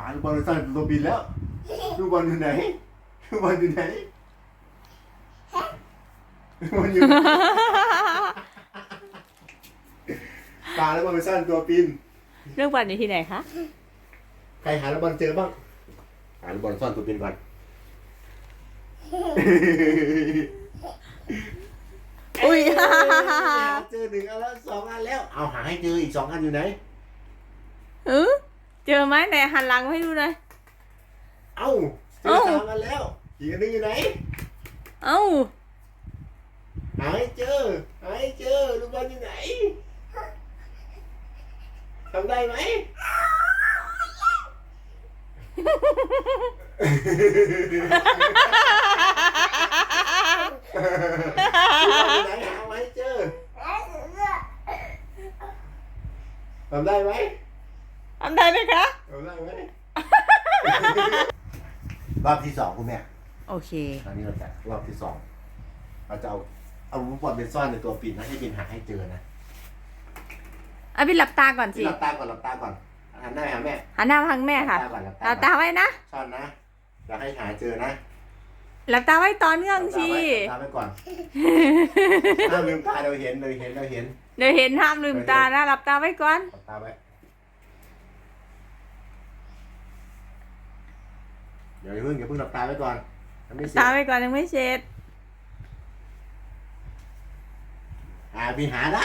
าลูกบอลซ่อนตัวบินแล้วลูกบอลอยู่ไหนลูกบอลอยู่ไหนลูกบอลอยู่ไหนปาลูกบอลไปซ่อนตัวบิน เรื่องวันอยู่ที่ไหนคะ ใครหาลูกบอลเจอบ้าง หาลูกบอลซ่อนตัวบินก่อน อุ้ย เจอหนึ่งอันแล้วสองอันแล้ว เอาหาให้เจออีกสองอันอยู่ไหน เออ เจอไหมไหนหันหลังมาให้ดูหน่อย เอ้าเจอเอ้าสามอันแล้วอีกอันหนึงอยู่ไหน เอ้า หาให้เจอ หาให้เจอลูกบอลอยู่ไหนทำได้ไหม ลูกบอลอยู่ไหนหามาให้เจอทำได้ไหม ทำได้ไหมคะทำได้ไหมรอบที่สองคุณแม่โอเคตอนนี้เราจะรอบที่สองเราจะเอาเอาลูกบอลไปซ่อนในตัวปินนะให้ปินหาให้เจอนะเอาพี่หลับตาก่อนสิ หลับตาก่อนหลับตาก่อนหันหน้าไปหาแม่หันหน้ามาทางแม่ค่ะ หลับตาก่อนหลับหลับตาตาก่อนไว้นะ ซ่อนนะอย่าให้หาเจอนะหลับตาไว้ตอนเนื่องหลับสิตาไว้หลับตาไว้ก่อนถ้าลืมตาเราเห็นเราเห็นเราเห็น เดี๋ยวเห็นห้ามลืมตานะหลับตาไว้ก่อน หลับตาไว้ เดี๋ยวอย่าเพิ่งอย่าเพิ่งหลับตาไว้ก่อนยังไม่เสร็จตาไว้ก่อนยังไม่เสร็จอ่าพี่หาได้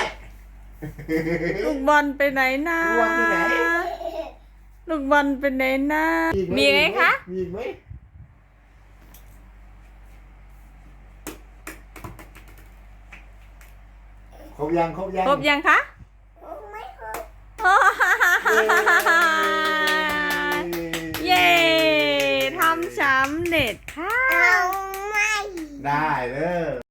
ลูกบอลไปไหนนะลูกบอลที่ไหน ลูกบอลไปไหนนะอีกมีไหมคะ มีอีกไหมครบยังครบยังครบยังคะ ไม่ครบโอ้ สำเร็จค่ะ เอาไม่ ได้เลย